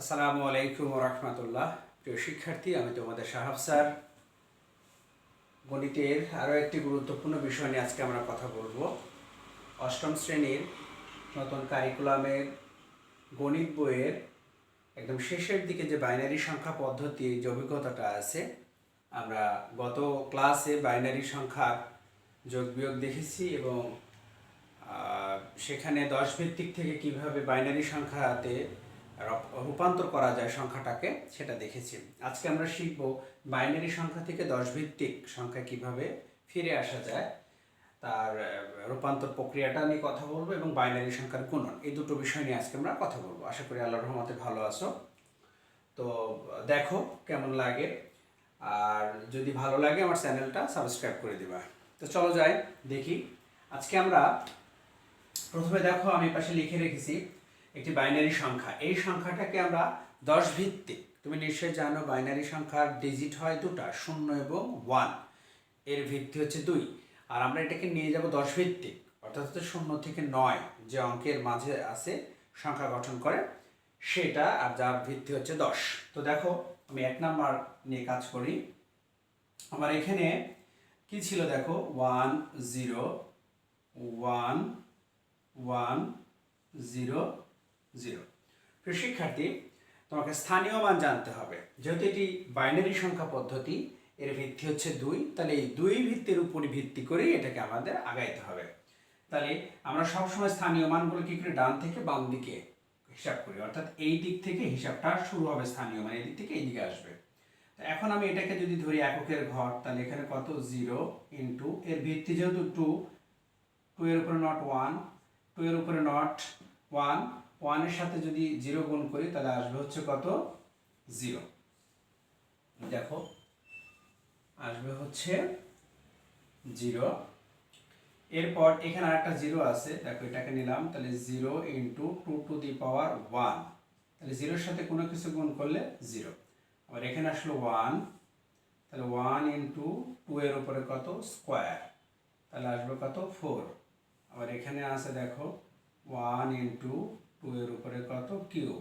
আসসালামু আলাইকুম রহমতুল্লাহ। প্রিয় শিক্ষার্থী, আমি তোমাদের সাহাব স্যার। গণিতের আরও একটি গুরুত্বপূর্ণ বিষয় নিয়ে আজকে আমরা কথা বলব। অষ্টম শ্রেণির নতুন কারিকুলামের গণিত বইয়ের একদম শেষের দিকে যে বাইনারি সংখ্যা পদ্ধতি, যে অভিজ্ঞতাটা আছে, আমরা গত ক্লাসে বাইনারি সংখ্যা যোগ বিয়োগ দেখেছি এবং সেখানে দশ ভিত্তিক থেকে কীভাবে বাইনারি সংখ্যাতে রূপান্তর করা যায় সংখ্যাটাকে, সেটা দেখেছি। আজকে আমরা শিখব বাইনারি সংখ্যা থেকে দশ ভিত্তিক সংখ্যা কীভাবে ফিরে আসা যায়, তার রূপান্তর প্রক্রিয়াটা নিয়ে কথা বলব এবং বাইনারি সংখ্যার গুণন। এই দুটো বিষয় নিয়ে আজকে আমরা কথা বলব। আশা করি আল্লাহ রহমতে ভালো আছো। তো, দেখো কেমন লাগে। আর যদি ভালো লাগে আমার চ্যানেলটা সাবস্ক্রাইব করে দিবা। তো চলো যাই, দেখি। আজকে আমরা প্রথমে দেখো আমি পাশে লিখে রেখেছি একটি বাইনারি সংখ্যা। এই সংখ্যাটাকে আমরা দশ ভিত্তিক। তুমি নিশ্চয়ই জানো বাইনারি সংখ্যার ডিজিট হয় দুটা, শূন্য এবং ওয়ানের ভিত্তি হচ্ছে দুই। আর আমরা এটাকে নিয়ে যাব দশ ভিত্তিক। অর্থাৎ হচ্ছে শূন্য থেকে নয় যে অঙ্কের মাঝে আছে সংখ্যা গঠন করে, সেটা আর যার ভিত্তি হচ্ছে দশ। তো দেখো, আমি এক নাম্বার নিয়ে কাজ করি। আমার এখানে কি ছিল দেখো? One zero one one zero zero. প্রিয় শিক্ষার্থী তোমাকে স্থানীয় মান জানতে হবে। যেহেতু এটি বাইনারি সংখ্যা পদ্ধতি, এর ভিত্তি হচ্ছে দুই, তাহলে এই দুই ভিত্তির উপর ভিত্তি করেই এটাকে আমাদের আগাইতে হবে। তাহলে আমরা সবসময় স্থানীয় মানগুলো কি করে ডান থেকে বাম দিকে হিসাব করি? অর্থাৎ এই দিক থেকে হিসাবটা শুরু হবে স্থানীয় মান এই দিক থেকে এই দিকে আসবে। এখন আমি এটাকে যদি ধরি এককের ঘর, তাহলে এখানে কত? জিরো ইন্টু, এর ভিত্তি যেহেতু টু টু এর উপরে নট ওয়ান টু এর উপরে নট ওয়ান ওয়ানের সাথে যদি জিরো গুণ করি, তাহলে আসবে হচ্ছে কত? জিরো। দেখো, আসবে হচ্ছে জিরো। এরপর এখানে আরেকটা জিরো আছে, দেখো এটাকে নিলাম, তাহলে zero into two to the power one তাহলে জিরোর সাথে কোনো কিছু গুণ করলে জিরো। আবার এখানে আসলো ওয়ান তাহলে ওয়ান ইন্টু টু এর উপরে কত? স্কোয়ার তাহলে আসবে কত? ফোর আবার এখানে আছে, দেখো ওয়ান ইন্টু টু এর উপরে কত? কিউব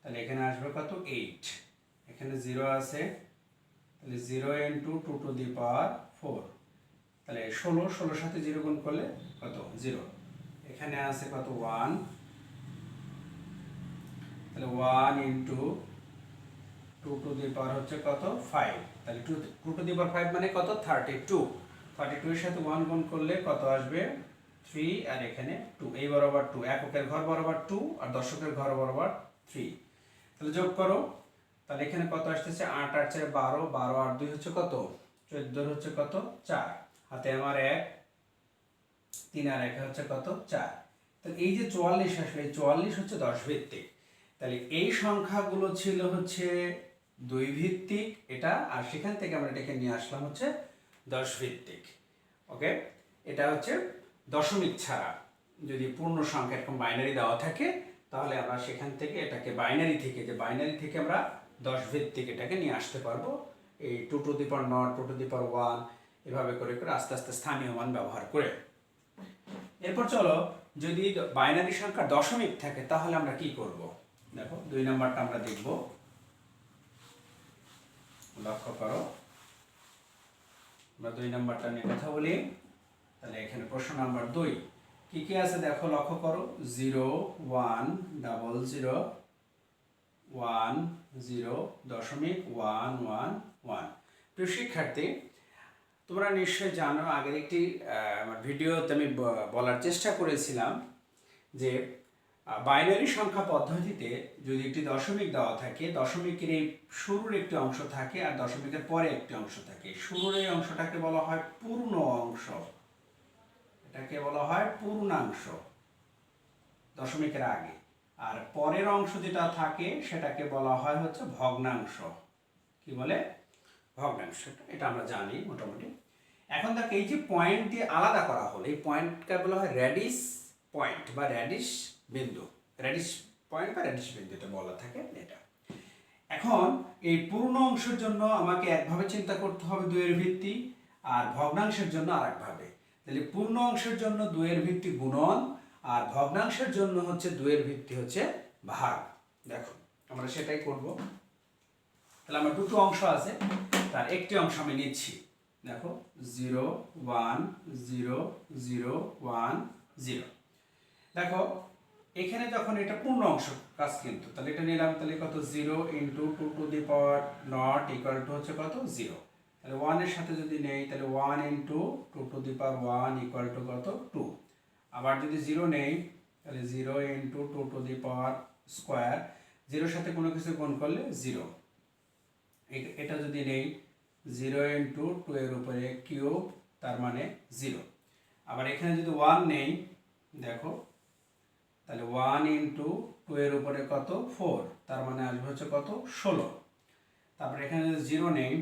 তাহলে এখানে আসবে কত? এইট এখানে জিরো আছে। তাহলে zero into two to the power four তাহলে ষোলো, ষোলোর সাথে জিরো গুণ করলে কত? জিরো এখানে আছে কত? ওয়ান তাহলে one into two to the power হচ্ছে কত? ফাইভ তাহলে two two to the power five মানে কত? থার্টি টু থার্টি টু এর সাথে ওয়ান গুণ করলে কত আসবে? থ্রি আর এখানে টু এই বরাবর টু এককের ঘর বরাবর টু আর দশকের ঘর বরাবর থ্রি তাহলে যোগ করো। তাহলে এখানে কত আসতেছে? আট আট চার বারো বারো আর দুই হচ্ছে কত? চোদ্দোর হচ্ছে কত? চার। হাতে আমার এক, তিন আর এক হচ্ছে কত? চার। তাহলে এই যে চুয়াল্লিশ আসলে চুয়াল্লিশ হচ্ছে দশ ভিত্তিক তাহলে এই সংখ্যাগুলো ছিল হচ্ছে দুই ভিত্তিক এটা আর সেখান থেকে আমরা এটাকে নিয়ে আসলাম হচ্ছে দশ ভিত্তিক ওকে? এটা হচ্ছে দশমিক ছাড়া যদি পূর্ণ সংখ্যা এরকম বাইনারি দেওয়া থাকে, তাহলে আমরা সেখান থেকে এটাকে বাইনারি থেকে, যে বাইনারি থেকে আমরা দশ ভিত্তিক এটাকে নিয়ে আসতে পারব। এই two to the power not two to the power one এভাবে করে করে আস্তে আস্তে স্থানীয় মান ব্যবহার করে। এরপর চলো, যদি বাইনারি সংখ্যা দশমিক থাকে, তাহলে আমরা কি করব? দেখো, দুই নাম্বারটা আমরা দেখব। লক্ষ্য করো। আমরা দুই নাম্বারটা নিয়ে কথা বলি। তাহলে এখানে প্রশ্ন নাম্বার দুই। কি কি আছে দেখো লক্ষ্য করো? Zero, one, double zero, one, zero, দশমিক, ওয়ান ওয়ান ওয়ান। প্রিয় শিক্ষার্থী, তোমরা নিশ্চয় জানো, আগের একটি ভিডিওতে আমি বলার চেষ্টা করেছিলাম যে বাইনারি সংখ্যা পদ্ধতিতে যদি একটি দশমিক দেওয়া থাকে, দশমিকের এই শুরুর একটি অংশ থাকে আর দশমিকের পরে একটি অংশ থাকে। শুরুর এই অংশটাকে বলা হয় পূর্ণ অংশ। এটাকে বলা হয় পূর্ণাংশ, দশমিকের আগে। আর পরের অংশ যেটা থাকে, সেটাকে বলা হয় হচ্ছে ভগ্নাংশ। কি বলে? ভগ্নাংশ, এটা আমরা জানি মোটামুটি। এখন দেখ, এই যে পয়েন্ট দিয়ে আলাদা করা হলো, এই পয়েন্টকে বলা হয় র্যাডিস পয়েন্ট বা র্যাডিস বিন্দু। র্যাডিস পয়েন্ট বা র্যাডিস বিন্দু, এটা বলা থাকে এটা। এখন এই পূর্ণ অংশের জন্য আমাকে একভাবে চিন্তা করতে হবে দুইয়ের ভিত্তি, আর ভগ্নাংশের জন্য আরেকভাবে। তাহলে পূর্ণ অংশের জন্য দুইয়ের ভিত্তি গুণন, আর ভগ্নাংশের জন্য হচ্ছে দুয়ের ভিত্তি হচ্ছে ভাগ। দেখো, আমরা সেটাই করব। তাহলে আমার দুটো অংশ আছে, তার একটি অংশ আমি নিচ্ছি। দেখো, zero, one, zero zero, one, zero. দেখো, এখানে যখন এটা পূর্ণ অংশ কাজ কিন্তু, তাহলে এটা নিলাম, তাহলে কত? Zero into two to the power not equal to হচ্ছে কত? জিরো। তাহলে ওয়ানের সাথে যদি নেই, তাহলে one into two to the power one equal to কত? টু আবার যদি জিরো নেই, তাহলে zero into two to the power square জিরোর সাথে কোনো কিছু গুণ করলে জিরো এটা যদি নেই জিরো ইন্টু টু এর উপরে কিউব তার মানে জিরো আবার এখানে যদি ওয়ান নেই, দেখো, তাহলে ওয়ান ইন্টু টু এর উপরে কত? ফোর তার মানে আসবে হচ্ছে কত? ষোলো. তারপরে এখানে যদি জিরো নেই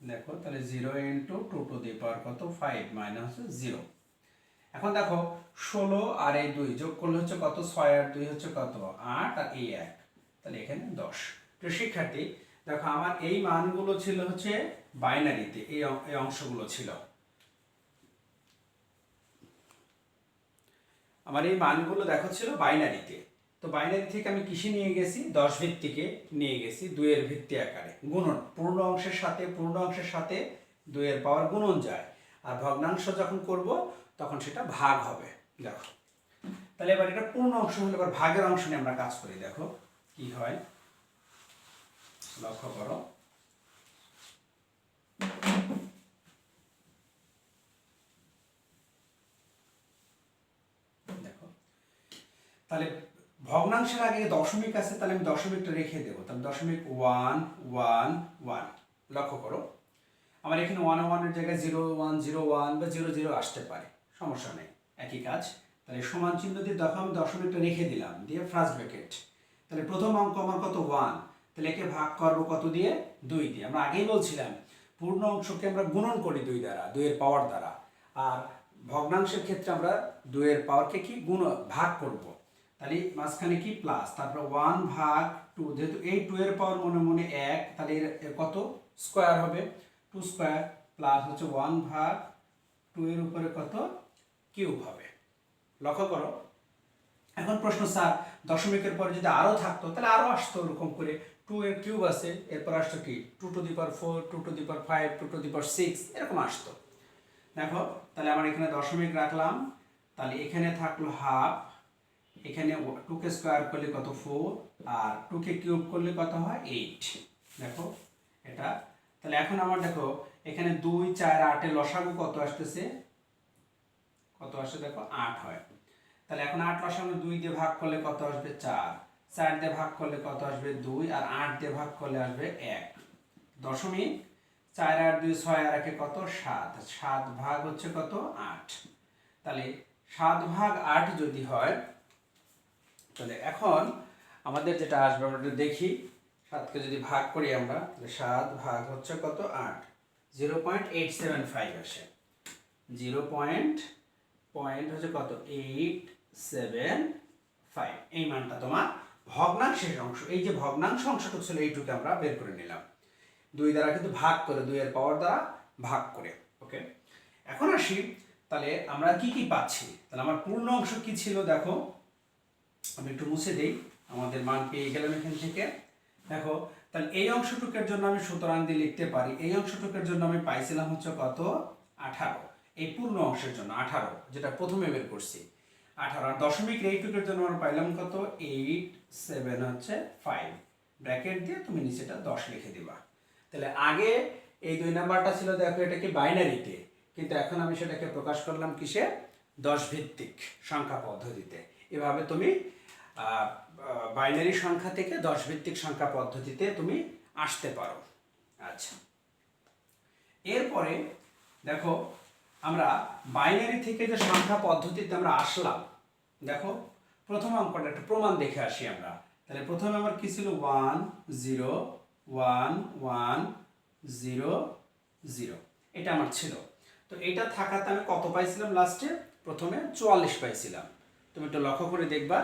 দেখো, তাহলে zero into two to the power কত? ফাইভ মাইনাস হচ্ছে জিরো এখন দেখো, ষোলো আর এই দুই যোগ করলে হচ্ছে কত? ছয় আর দুই হচ্ছে কত? আট আর এই এক। তাহলে এখানে দশ। তো শিক্ষার্থী, দেখো, আমার এই মানগুলো ছিল হচ্ছে বাইনারিতে এই এই অংশগুলো ছিল। আমার এই মানগুলো দেখো ছিল বাইনারিতে তো বাইনারি থেকে আমি কিসে নিয়ে গেছি, দশ ভিত্তিকে নিয়ে গেছি, দুইয়ের ভিত্তি আকারে। গুণন, পূর্ণ অংশের সাথে, পূর্ণ অংশের সাথে দুইয়ের পাওয়ার গুণন যায়। আর ভগ্নাংশ যখন করব, তখন সেটা ভাগ হবে। দেখো। তাহলে এবার এটা পূর্ণ অংশ হলে এবার ভাগের অংশ নিয়ে আমরা কাজ করি। দেখো কি হয়। লক্ষ্য করো। দেখো। তাহলে ভগ্নাংশের আগে দশমিক আছে, তাহলে আমি দশমিকটা রেখে দেবো। তাহলে দশমিক ওয়ান ওয়ান ওয়ান লক্ষ্য করো, আমার এখানে ওয়ান ওয়ানের জায়গায় জিরো ওয়ান জিরো ওয়ান বা জিরো জিরো আসতে পারে। সমস্যা নেই, একই কাজ। তাহলে সমান চিহ্ন দিয়ে দেখো, আমি দশমিকটা রেখে দিলাম, দিয়ে ফার্স্ট ব্র্যাকেট তাহলে প্রথম অঙ্ক আমার কত? ওয়ান তাহলে একে ভাগ করব কত দিয়ে? দুই দিয়ে। আমরা আগেই বলছিলাম, পূর্ণ অংশকে আমরা গুণন করি দুই দ্বারা, দুইয়ের পাওয়ার দ্বারা। আর ভগ্নাংশের ক্ষেত্রে আমরা দুইয়ের পাওয়ারকে কি? গুণ, ভাগ করব। তাহলে মাঝখানে কি প্লাস তারপর ওয়ান ভাগ টু যেহেতু এই টু এর পাওয়ার মনে মনে এক, তাহলে এর কত? স্কোয়ার হবে। টু স্কোয়ার প্লাস হচ্ছে ওয়ান ভাগ টু এর উপরে কত? কিউব হবে। লক্ষ্য করো। এখন প্রশ্ন, স্যার, দশমিকের পরে যদি আরও থাকতো, তাহলে আরও আসতো ওরকম করে। টু এর কিউব আছে, এরপর আসতো কি? Two to the power four two to the power five two to the power six এরকম আসতো। দেখো, তাহলে আমার এখানে দশমিক রাখলাম। তাহলে এখানে থাকল হাফ এখানে টুকে স্কোয়ার করলে কত ফোর আর টুকে কিউব করলে কত হয় এইট দেখো, এটা। তাহলে এখন আমার দেখো, এখানে দুই, চার আটের লসাগু কত আসতেছে? কত আসে দেখো, আট হয়। তাহলে এখন আট লসাগু দুই দিয়ে ভাগ করলে কত আসবে চার? চার দিয়ে ভাগ করলে কত আসবে দুই আর আট দিয়ে ভাগ করলে আসবে এক। দশমিক চার আট দুই ছয় আর একে কত? সাত। সাত ভাগ হচ্ছে কত? আট। তাহলে সাত ভাগ আট যদি হয় তাহলে এখন আমাদের যেটা আসবে, আমরা একটু দেখি। সাতকে যদি ভাগ করি আমরা সাত ভাগ হচ্ছে কত? আট। Zero point eight seven five আসে। জিরো পয়েন্ট পয়েন্ট হচ্ছে কত? Eight seven five. এই মানটা তোমার ভগ্নাংশের অংশ। এই যে ভগ্নাংশ অংশটুকু ছিল, এইটুকু আমরা বের করে নিলাম। দুই দ্বারা কিন্তু ভাগ করে, দুইয়ের পাওয়ার দ্বারা ভাগ করে। ওকে? এখন আসি, তাহলে আমরা কি কি পাচ্ছি? তাহলে আমার পূর্ণ অংশ কি ছিল? দেখো আমি একটু মুছে দিই, আমাদের মান পেয়ে গেলাম এখান থেকে। দেখো, তাহলে এই অংশটুকের জন্য আমি সুতরাং দিয়ে লিখতে পারি, এই অংশটুকের জন্য আমি পাইছিলাম হচ্ছে কত? আঠারো। এই পূর্ণ অংশের জন্য, আঠারো, যেটা প্রথমে বের করছি। আঠারো, আর দশমিক এইটুকের জন্য আমরা পাইলাম কত? এইট, সেভেন হচ্ছে ফাইভ ব্র্যাকেট দিয়ে তুমি নিচেটা দশ লিখে দিবা। তাহলে আগে এই দুই নাম্বারটা ছিল, দেখো, এটা কি বাইনারিতে কিন্তু এখন আমি সেটাকে প্রকাশ করলাম কিসে? দশ ভিত্তিক সংখ্যা পদ্ধতিতে। এভাবে তুমি বাইনারি সংখ্যা থেকে দশ ভিত্তিক সংখ্যা পদ্ধতিতে তুমি আসতে পারো। আচ্ছা। এরপরে দেখো, আমরা বাইনারি থেকে যে সংখ্যা পদ্ধতিতে আমরা আসলাম, দেখো, প্রথম অঙ্কটা একটা প্রমাণ দেখে আসি আমরা। তাহলে প্রথমে আমার কি ছিল? One, zero, one one, zero zero. এটা আমার ছিল। তো এটা থাকাতে আমি কত পাইছিলাম লাস্টে প্রথমে চুয়াল্লিশ পাইছিলাম। তুমি একটু লক্ষ্য করে দেখবা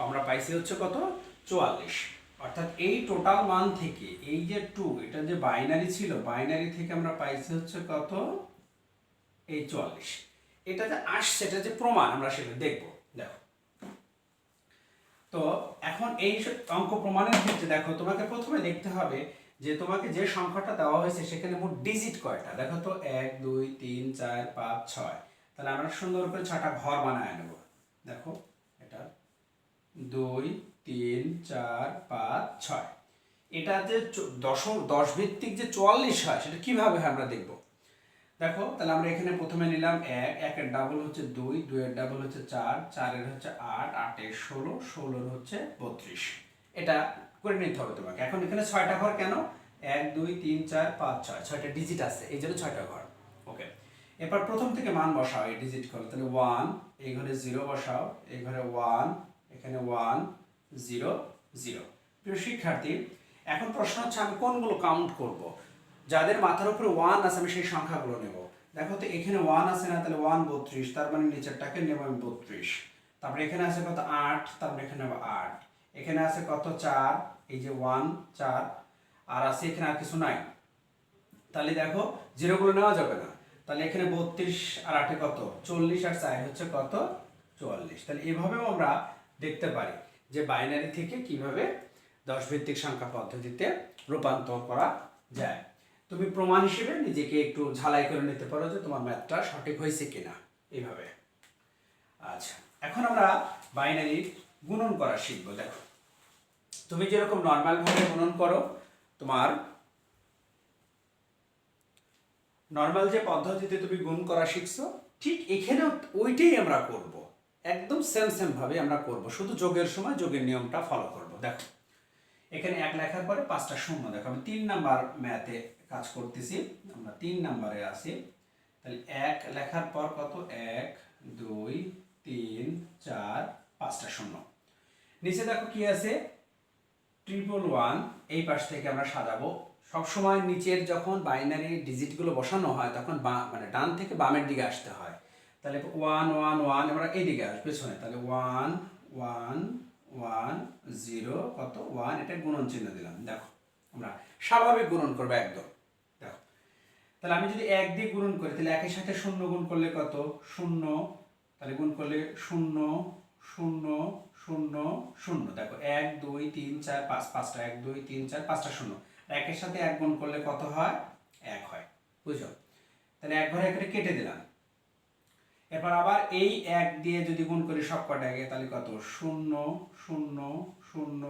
আমরা পাইছি হচ্ছে কত? চুয়াল্লিশ। অর্থাৎ এই টোটাল মান থেকে, এই যে টু এটা যে বাইনারি ছিল বাইনারি থেকে আমরা পাইছি হচ্ছে কত? এই চুয়াল্লিশ। এটা যে আসছে, এটা যে প্রমাণ, আমরা সেটা দেখব। দেখো। তো এখন এই অঙ্ক প্রমাণের ক্ষেত্রে দেখো, তোমাকে প্রথমে দেখতে হবে যে তোমাকে যে সংখ্যাটা দেওয়া হয়েছে, সেখানে মোট ডিজিট কয়টা? দেখো তো, এক, দুই, তিন, চার, পাঁচ, ছয়। তাহলে আমরা সুন্দর করে ছটা ঘর বানায় নেব। দেখো। দুই, তিন, চার, পাঁচ, ছয়। এটা যে চ- দশ ভিত্তিক যে চুয়াল্লিশ হয়, সেটা কীভাবে হয় আমরা দেখব? দেখো, তাহলে আমরা এখানে প্রথমে নিলাম এক, একের ডাবল হচ্ছে দুই, দুইয়ের ডাবল হচ্ছে চার, চারের হচ্ছে আট, আটের ষোলো, ষোলোর হচ্ছে বত্রিশ। এটা করে নিতে হবে তোমাকে। এখন এখানে ছয়টা ঘর কেন? এক, দুই, তিন, চার, পাঁচ, ছয়। ছয়টা ডিজিট আছে, এই জন্য ছয়টা ঘর। ওকে এরপর প্রথম থেকে মান বসাও, এই ডিজিট করো। তাহলে ওয়ান এই ঘরে জিরো বসাও, এই ঘরে ওয়ান এখানে ওয়ান জিরো জিরো প্রিয় শিক্ষার্থী, এখন প্রশ্ন হচ্ছে আমি কোনগুলো কাউন্ট করব? যাদের মাথার উপরে ওয়ান আছে, আমি সেই সংখ্যাগুলো নেব। দেখো তো এখানে ওয়ান আছে না, তাহলে ওয়ান বত্রিশ, তার মানে নিচেরটাকে নেব আমি বত্রিশ। তারপরে এখানে আছে কত? আট, তারপরে এখানে নেব আট। এখানে আছে কত? চার, এই যে ওয়ান চার। আর আছে এখানে আর কিছু নাই। তাহলে দেখো জিরোগুলো নেওয়া যাবে না। তাহলে এখানে বত্রিশ আর আটে কত? চল্লিশ আর চার হচ্ছে কত? চুয়াল্লিশ। তাহলে এভাবেও আমরা দেখতে পারি যে বাইনারি থেকে কীভাবে দশ ভিত্তিক সংখ্যা পদ্ধতিতে রূপান্তর করা যায়। তুমি প্রমাণ হিসেবে নিজেকে একটু ঝালাই করে নিতে পারো যে তোমার ম্যাথটা সঠিক হয়েছে কিনা এইভাবে। আচ্ছা এখন আমরা বাইনারি গুণন করা শিখব, দেখো। তুমি যেরকম নর্মাল ভাবে গুণন করো, তোমার নর্মাল যে পদ্ধতিতে তুমি গুণ করা শিখছো, ঠিক এখানেও ওইটাই আমরা করব। একদম সেম সেম ভাবে আমরা করব। শুধু যোগের সময় যোগের নিয়মটা ফলো করব। দেখো, এখানে এক লেখার পরে পাঁচটা শূন্য। দেখো, আমি তিন নাম্বার ম্যাথে কাজ করতেছি। আমরা তিন নাম্বারে আছি। তাহলে এক লেখার পর কত? এক, দুই, তিন, চার, পাঁচটা শূন্য। নিচে দেখো কি আছে? ট্রিপল ওয়ান এই পাশ থেকে আমরা সাজাবো। সবসময় নিচের যখন বাইনারি ডিজিটগুলো বসানো হয়, তখন বা- মানে ডান থেকে বামের দিকে আসতে হয়। তাহলে ওয়ান ওয়ান ওয়ান আমরা এই দিকে আসবে পেছনে। তাহলে ওয়ান ওয়ান ওয়ান জিরো কত? ওয়ান এটা গুণন চিহ্ন দিলাম। দেখো, আমরা স্বাভাবিক গুণন করব একদম। দেখো, তাহলে আমি যদি এক দিয়ে গুণন করি, তাহলে একের সাথে শূন্য গুণ করলে কত? শূন্য। তাহলে গুণ করলে শূন্য শূন্য শূন্য শূন্য। দেখো, এক, দুই, তিন, চার, পাঁচ, পাঁচটা, এক, দুই, তিন, চার, পাঁচটা, শূন্য। একের সাথে এক গুণ করলে কত হয়? এক হয়। বুঝো তাহলে এক ঘরে এখানে কেটে দিলাম। এরপর আবার এই এক দিয়ে যদি গুণ করি সব কটাকে তাহলে কত? শূন্য শূন্য শূন্য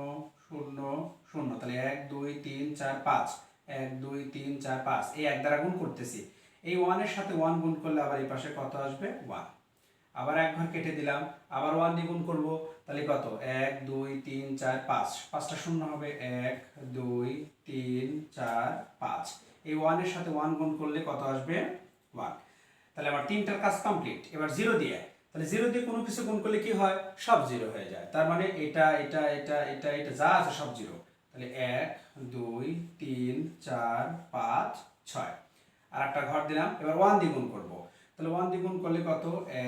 শূন্য শূন্য। তাহলে এক, দুই, তিন, চার, পাঁচ। এক, দুই, তিন, চার, পাঁচ। এই এক দ্বারা গুণ করতেছি। এই ওয়ানের সাথে ওয়ান গুণ করলে আবার এই পাশে কত আসবে? ওয়ান। আবার এক ঘর কেটে দিলাম। আবার ওয়ান দিয়ে গুণ করব। তাহলে কত? এক, দুই, তিন, চার, পাঁচ। পাঁচটা শূন্য হবে। এক, দুই, তিন, চার, পাঁচ। এই ওয়ানের সাথে ওয়ান গুণ করলে কত আসবে? ওয়ান। তাহলে আমার তিনটার কাজ কমপ্লিট এবার জিরো দিয়ে। তাহলে জিরো দিয়ে কোনো কিছু গুণ করলে কি হয়? সব জিরো হয়ে যায়। তার মানে এটা এটা এটা এটা এটা যা আছে সব জিরো তাহলে এক, দুই, তিন, চার, পাঁচ, ছয়। আর একটা ঘর দিলাম। এবার ওয়ান দিয়ে গুণ করব। তাহলে ওয়ান দিয়ে গুণ করলে কত?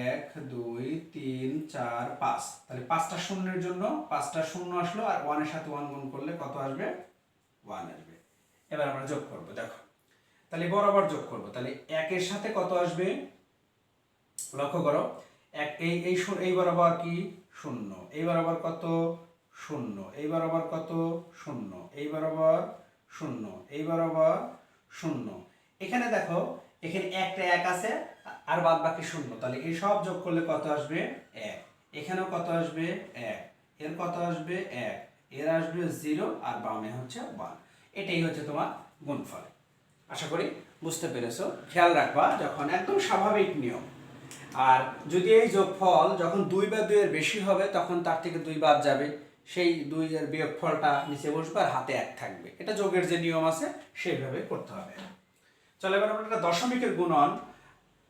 এক, দুই, তিন, চার, পাঁচ। তাহলে পাঁচটা শূন্যের জন্য পাঁচটা শূন্য আসলো আর ওয়ানের সাথে ওয়ান গুণ করলে কত আসবে? ওয়ান আসবে। এবার আমরা যোগ করব। দেখো। তাহলে বরাবর যোগ করব। তাহলে একের সাথে কত আসবে? লক্ষ্য করো, এক, এই এই এই বরাবর কি? শূন্য। এই বরাবর কত? শূন্য। এই বরাবর কত? শূন্য। এই বরাবর শূন্য। এই বরাবর শূন্য। এখানে দেখো, এখানে একটা এক আছে, আর বাদ বাকি শূন্য। তাহলে এই সব যোগ করলে কত আসবে? এক। এখানেও কত আসবে? এক। এর কত আসবে? এক। এর আসবে জিরো আর বামে হচ্ছে ওয়ান এটাই হচ্ছে তোমার গুণফল। আশা করি বুঝতে পেরেছ। খেয়াল রাখবা, যখন একদম স্বাভাবিক নিয়ম। আর যদি এই যোগফল যখন দুই বা দুইয়ের বেশি হবে, তখন তার থেকে দুই বাদ যাবে। সেই দুই দুইয়ের বিয়োগফলটা নিচে বসবে আর হাতে এক থাকবে। এটা যোগের যে নিয়ম আছে, সেইভাবে করতে হবে। চলো এবার আমরা একটা দশমিকের গুণন।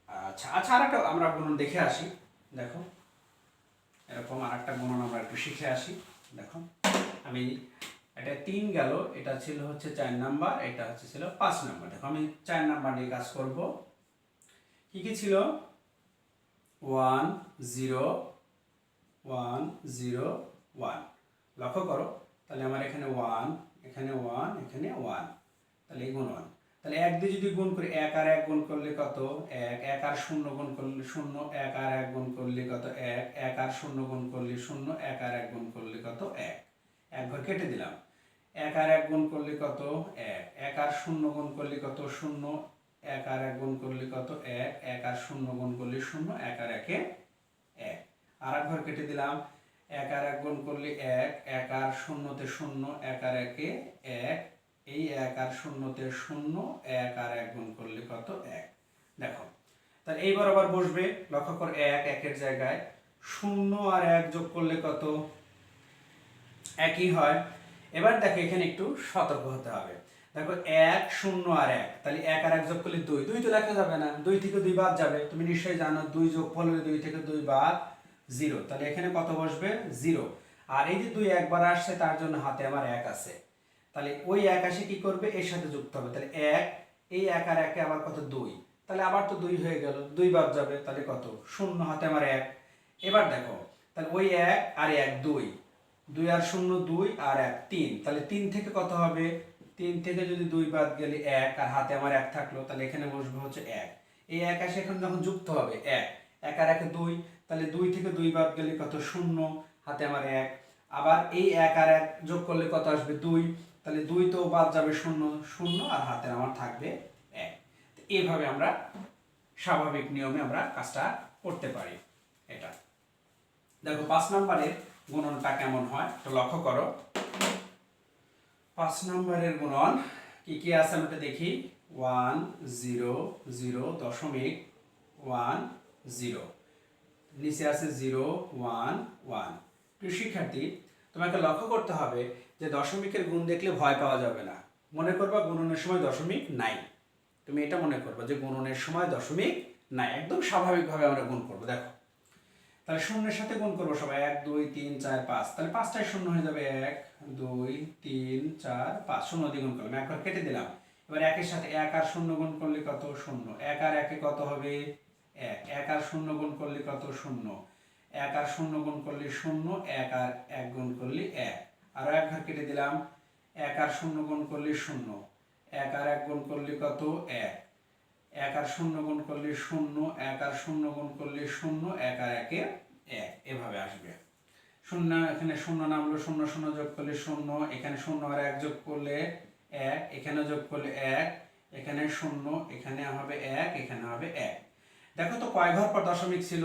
আচ্ছা আচ্ছা আর একটা আমরা গুণন দেখে আসি। দেখো, এরকম আর একটা গুণন আমরা একটু শিখে আসি। দেখো, আমি এটা তিন গেল, এটা ছিল হচ্ছে চার নাম্বার, এটা হচ্ছে ছিল পাঁচ নাম্বার। দেখো আমি চার নাম্বার নিয়ে কাজ করব। কি কি ছিল? One, zero one zero, one. লক্ষ্য করো, তাহলে আমার এখানে ওয়ান এখানে ওয়ান এখানে ওয়ান। তাহলে গুণ ওয়ান। তাহলে এক দিয়ে যদি গুণ করি, এক আর এক গুণ করলে কত? এক। এক আর শূন্য গুণ করলে শূন্য, এক আর এক গুণ করলে কত? এক। এক আর শূন্য গুণ করলে শূন্য, এক আর এক গুণ করলে কত? এক। এক ঘর কেটে দিলাম এক আর এক গুণ করলে কত এক এক আর শূন্য গুণ করলে কত শূন্য এক আর এক গুণ করলে কত এক এক আর শূন্য গুণ করলে শূন্য এক আর একে এক আর এক ঘর কেটে দিলাম এক আর এক গুণ করলে এক এক আর শূন্যতে শূন্য এক আর একে এক এই এক আর শূন্যতে শূন্য এক আর এক গুণ করলে কত এক দেখো তাহলে এই বরাবর বসবে লক্ষ্য কর এক একের জায়গায় শূন্য আর এক যোগ করলে কত একই হয়। এবার দেখো এখানে একটু সতর্ক হতে হবে। দেখো এক শূন্য আর এক, তাহলে এক আর এক যোগ করলে দুই। দুই তো লেখা যাবে না। দুই থেকে দুই বাদ যাবে। তুমি নিশ্চয়ই জানো দুই যোগ হলে দুই থেকে দুই বাদ জিরো। তাহলে এখানে কত বসবে? জিরো। আর এই যে দুই একবার আসছে, তার জন্য হাতে আমার এক আছে। তাহলে ওই এক আসে কি করবে? এর সাথে যুক্ত হবে। তাহলে এক, এই এক আর একে আবার কত? দুই। তাহলে আবার তো দুই হয়ে গেল। দুই বাদ যাবে। তাহলে কত? শূন্য হাতে আমার এক। এবার দেখো, তাহলে ওই এক আর এক দুই। দুই আর শূন্য দুই আর এক, তিন। তাহলে তিন থেকে কত হবে? তিন থেকে যদি দুই বাদ গেলে এক, আর হাতে আমার এক থাকল, তাহলে এখানে বসবে হচ্ছে এক। এই এক আসে এখন যখন যুক্ত হবে, এক। এক আর একে দুই, তাহলে দুই থেকে দুই বাদ গেলে কত? শূন্য, হাতে আমার এক। আবার এই এক আর এক যোগ করলে কত আসবে? দুই। তাহলে দুই তো বাদ যাবে শূন্য শূন্য, আর হাতে আমার থাকবে এক। তো এইভাবে আমরা স্বাভাবিক নিয়মে আমরা কাজটা করতে পারি এটা। দেখো, পাঁচ নম্বরের গুণনটা কেমন হয় একটু লক্ষ্য করো। পাঁচ নম্বরের গুণন কি কি আছে আমরা দেখি? ওয়ান জিরো জিরো দশমিক ওয়ান জিরো। নিচে আছে জিরো ওয়ান ওয়ান। প্রিয় শিক্ষার্থী, তোমাকে লক্ষ্য করতে হবে যে দশমিকের গুণ দেখলে ভয় পাওয়া যাবে না। মনে করবা গুণনের সময় দশমিক নাই। তুমি এটা মনে করবা যে গুণনের সময় দশমিক নাই। একদম স্বাভাবিকভাবে আমরা গুণ করব। দেখো তাহলে শূন্যের সাথে গুণ করব সবাই, এক, দুই, তিন, চার, পাঁচ। তাহলে পাঁচটায় শূন্য হয়ে যাবে, এক, দুই, তিন, চার, পাঁচ। শূন্য দিয়ে গুণ করলাম একবার কেটে দিলাম। এবার একের সাথে এক আর শূন্য গুণ করলে কত? শূন্য। এক আর একে কত হবে? এক। এক আর শূন্য গুণ করলে কত? শূন্য। এক আর শূন্য গুণ করলে শূন্য, এক আর এক গুণ করলে এক। আরও এক ঘর কেটে দিলাম, এক আর শূন্য গুণ করলে শূন্য। এক আর এক গুণ করলে কত? এক। এক আর শূন্য গুণ করলে শূন্য, এক আর শূন্য গুণ করলে শূন্য, এক আর একে এক। এভাবে আসবে। শূন্য, এখানে শূন্য নামলো, শূন্য শূন্য যোগ করলে শূন্য, এখানে শূন্য আর এক যোগ করলে এক, এখানে যোগ করলে এক, এখানে শূন্য, এখানে হবে এক, এখানে হবে এক। দেখো তো কয় ঘর পর দশমিক ছিল?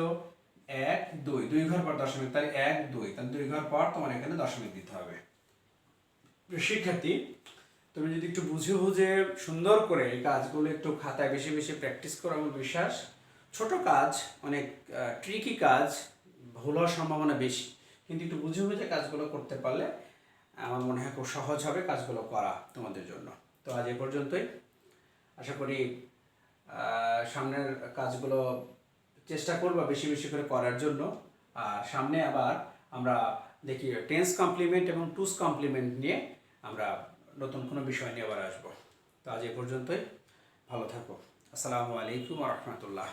এক, দুই। দুই ঘর পর দশমিক, তাহলে এক, দুই। তাহলে দুই ঘর পর তোমার এখানে দশমিক দিতে হবে। শিক্ষার্থী তুমি যদি একটু বুঝে বুঝে সুন্দর করে এই কাজগুলো একটু খাতায় বেশি বেশি প্র্যাকটিস করো, আমার বিশ্বাস ছোট কাজ অনেক ট্রিকি কাজ, ভুল হওয়ার সম্ভাবনা বেশি। কিন্তু একটু বুঝে বুঝে কাজগুলো করতে পারলে আমার মনে হয় খুব সহজ হবে কাজগুলো করা তোমাদের জন্য। তো আজ এ পর্যন্তই। আশা করি সামনের কাজগুলো চেষ্টা করব বেশি বেশি করে করার জন্য। আর সামনে আবার আমরা দেখি টেন্স কমপ্লিমেন্ট এবং টুস কমপ্লিমেন্ট নিয়ে আমরা নতুন কোনো বিষয় নিয়ে আবার আসব। তো আজ এ পর্যন্তই, ভালো থাকো। আসসালামু আলাইকুম রহমতুল্লাহ।